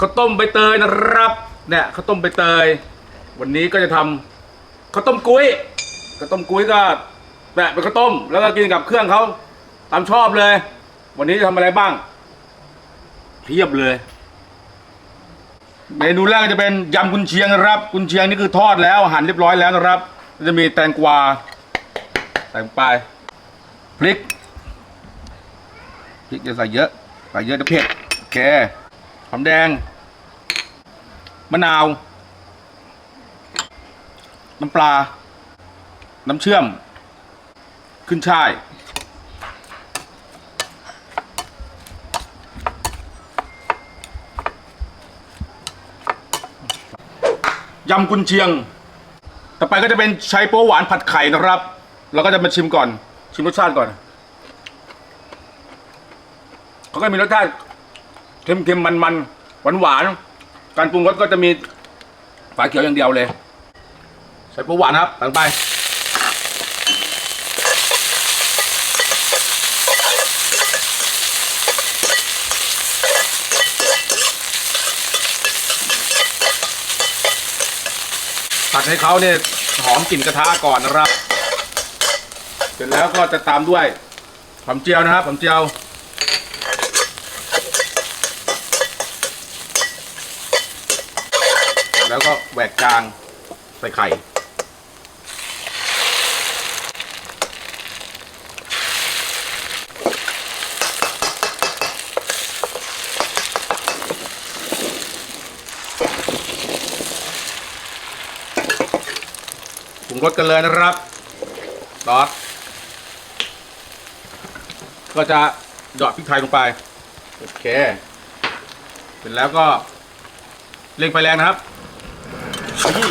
ข้าวต้มใบเตยนะครับ เนี่ยข้าวต้มใบเตย วันนี้ก็จะทำข้าวต้มกุ้ยข้าวต้มกุ้ยก็แบบเป็นข้าวต้ม แล้วก็กินกับเครื่องเขาตามชอบเลย วันนี้จะทำอะไรบ้างเพียบเลย เมนูแรกก็จะเป็นยำกุนเชียงนะครับ กุนเชียงนี่คือทอดแล้วหั่นเรียบร้อยแล้วนะครับก็จะมีแตงกวาใส่ลงไปพริกพริกจะใส่เยอะใส่เยอะจะเผ็ดโอเค หอมแดง มะนาว น้ำปลา น้ำเชื่อม ขึ้นช่าย ยำกุนเชียง ต่อไปก็จะเป็นไชโป๊หวานผัดไข่นะครับ เราก็จะมาชิมก่อน ชิมรสชาติก่อน เขาก็มีรสชาติ เค็มๆมันๆหวานๆการปรุงรสก็จะมีฝาเขียวอย่างเดียวเลยไชโป๊หวานครับตังไปผัดให้เขาเนี่ยหอมกลิ่นกระทะก่อนนะครับ เสร็จแล้วก็จะตามด้วยหอมเจียวนะครับหอมเจียว แล้วก็แหวกกลางใส่ไข่ปรุงรสกันเลยนะครับซอสก็จะหยอดพริกไทยลงไป โอเค เสร็จแล้วก็เร่งไฟแรงนะครับ นี่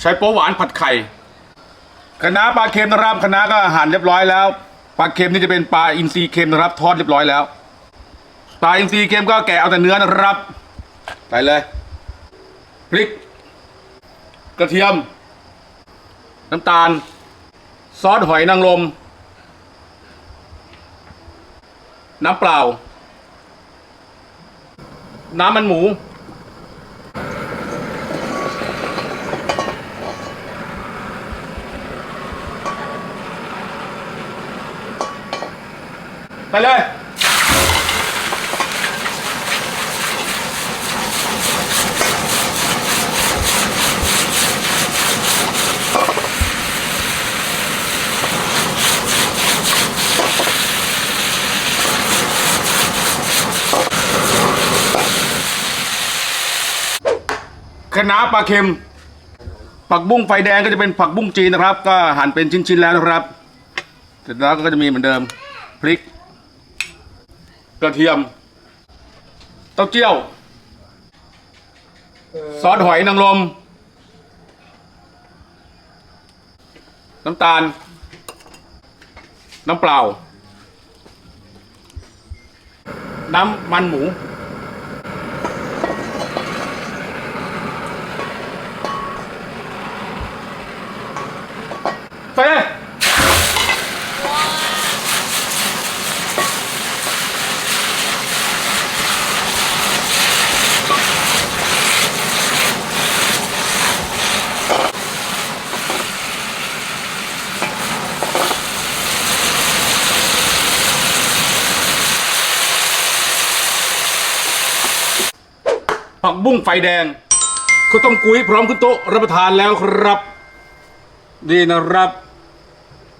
ใช้โป๊หวานผัดไข่ คณะปลาเค็มนะครับคณะก็หั่นเรียบร้อยแล้วปลาเค็มนี่จะเป็นปลาอินทรีเค็มนะครับทอดเรียบร้อยแล้วปลาอินทรีเค็มก็แกะเอาแต่เนื้อนะครับใส่เลยพริก กระเทียม น้ำตาล ซอสหอยนางรมน้ำเปล่า น้ำมันหมู ไปเลยคะปลาเค็ม ผักบุ้งไฟแดงก็จะเป็นผักบุ้งจีนนะครับ ก็หั่นเป็นชิ้นๆแล้วนะครับ เสร็จแล้วก็จะมีเหมือนเดิมพริก กระเทียม เต้าเจี้ยว ซอสหอยนางรม น้ำตาล น้ำเปล่า น้ำมันหมู ผักบุ้งไฟแดงข้าวต้มกุ้ยพร้อมขึ้นโต๊ะรับประทานแล้วครับนี่นะครับ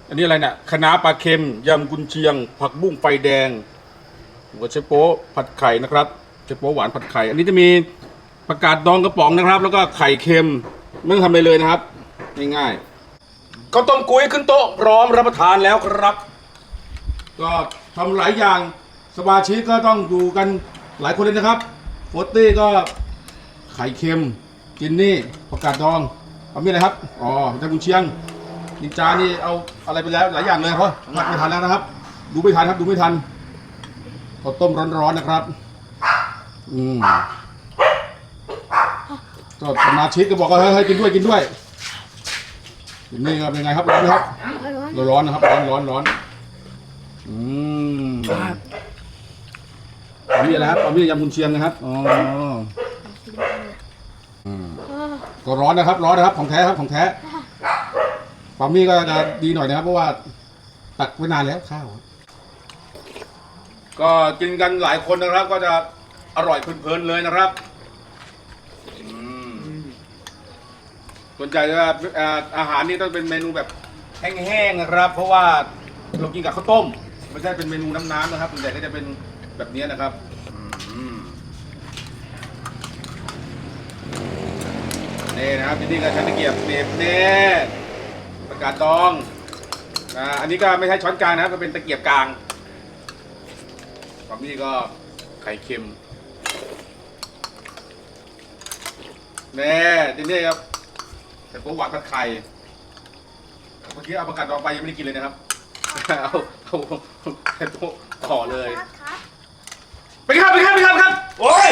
อันนี้อะไรเนี่ยคะน้าปลาเค็มยำกุนเชียง ผักบุ้งไฟแดงหัวเชโป๊ผัดไข่นะครับเชโป๊หวานผัดไข่ อันนี้จะมีประกาศดองกระป๋องนะครับ แล้วก็ไข่เค็มไม่ต้องทำอะไรเลยนะครับง่ายๆข้าวต้มกุ้ยขึ้นโต๊ะพร้อมรับประทานแล้วครับ ก็ทำหลายอย่างสมาชิกก็ต้องอยู่กันหลายคนเลยนะครับ โฟตตี้ก็ไข่เค็มจินนี่ประกาศดองเอามีอะไรครับอ๋อจากุนเชียงนินจานี่เอาอะไรไปแล้วหลายอย่างเลยเพราะผัดไม่ทันแล้วนะครับ ดูไม่ทันครับดูไม่ทันข้าวต้มร้อนๆนะครับ อืมก็สมาชิกก็บอกว่าเฮ้ยเฮ้ยกินด้วยกินด้วยนนี่ครับเป็นไงครับร้อนไหมครับร้อนร้อนนะครับร้อนร้อนร้อนอืม อันนี้อะไรครับอันนี้ยำกุนเชียงนะครับอ๋ออืมอ่าก็ร้อนนะครับ ร้อนนะครับของแท้ครับของแท้ปามี่ก็จะดีหน่อยนะครับ เพราะว่าตักไว้นานแล้วข้าวครับก็กินกันหลายคนนะครับ ก็จะอร่อยเพลินๆเลยนะครับอืมส่วนใหญ่จะเอ่ออาหารนี่ต้องเป็นเมนูแบบแห้งๆนะครับ เพราะว่าเรากินกับข้าวต้ม ไม่ใช่เป็นเมนูน้ำๆนะครับส่วนใหญ่ก็จะเป็นแบบนี้นะครับอืม นี่นะครับนี่ก็ใช้ตะเกียบเสียบนี่ประกาศตองอ่าอันนี้ก็ไม่ใช่ช้อนกลางนะครับก็เป็นตะเกียบกลางฝั่งนี้ก็ไข่เค็มแน่ที่นี่ครับแต่ผมหวานกับไข่เมื่อกี้เอาประกาศตองไปยังไม่ได้กินเลยนะครับเอาเอาเอาต่อเลยไปครับไปครับไปครับครับโอ้ย